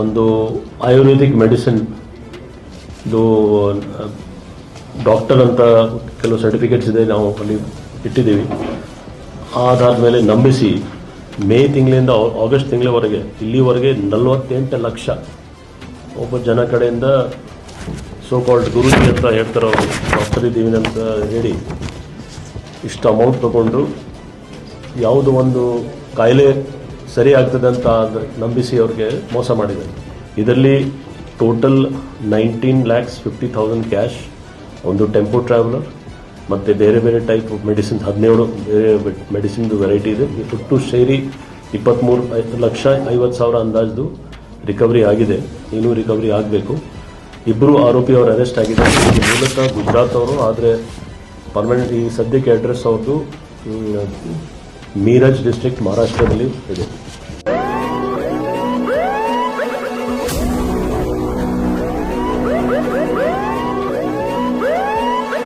ಒಂದು ಆಯುರ್ವೇದಿಕ್ ಮೆಡಿಸಿನ್ ಇದು ಡಾಕ್ಟರ್ ಅಂತ ಕೆಲವು ಸರ್ಟಿಫಿಕೇಟ್ಸ್ ಇದೆ ನಾವು ಅಲ್ಲಿ ಇಟ್ಟಿದ್ದೀವಿ. ಅದಾದ ಮೇಲೆ ನಂಬಿಸಿ ಮೇ ತಿಂಗಳಿಂದ ಆಗಸ್ಟ್ ತಿಂಗಳವರೆಗೆ, ಇಲ್ಲಿವರೆಗೆ ನಲವತ್ತೆಂಟು ಲಕ್ಷ ಒಬ್ಬ ಜನ ಕಡೆಯಿಂದ ಸೋ ಕಾಲ್ಡ್ ಗುರುಜಿ ಅಂತ ಹೇಳ್ತಾರೋ ಡಾಕ್ಟರ್ ಇದ್ದೀವಿ ಅಂತ ಹೇಳಿ ಇಷ್ಟು ಅಮೌಂಟ್ ತಗೊಂಡು, ಯಾವುದೋ ಒಂದು ಕಾಯಿಲೆ ಸರಿ ಆಗ್ತದೆ ಅಂತ ನಂಬಿಸಿ ಅವ್ರಿಗೆ ಮೋಸ ಮಾಡಿದ್ದಾರೆ ಇದರಲ್ಲಿ total nineteen lakhs fifty thousand cash ಒಂದು ಟೆಂಪೋ ಟ್ರಾವೆಲರ್ ಮತ್ತು ಬೇರೆ ಬೇರೆ ಟೈಪ್ ಮೆಡಿಸಿನ್ ಹದಿನೇಳು ಬೇರೆ ಮೆಡಿಸಿನ್ದು ವೆರೈಟಿ ಇದೆ. ಒಟ್ಟು ಸೇರಿ ಇಪ್ಪತ್ತ್ಮೂರು ಲಕ್ಷ ಐವತ್ತು ಸಾವಿರ ಅಂದಾಜು ರಿಕವರಿ ಆಗಿದೆ. ಇನ್ನೂ ರಿಕವರಿ ಆಗಬೇಕು. ಇಬ್ಬರು ಆರೋಪಿ ಅವರು ಅರೆಸ್ಟ್ ಇದು ಮೂಲತಃ ಗುಜರಾತ್ ಅವರು, ಆದರೆ ಪರ್ಮನೆಂಟ್ ಈ ಸದ್ಯಕ್ಕೆ ಅಡ್ರೆಸ್ ಅವ್ರದ್ದು ಮ್, ಮೀರಜ್ ಡಿಸ್ಟ್ರಿಕ್ಟ್ ಮಹಾರಾಷ್ಟ್ರದಲ್ಲಿ ಇದೆ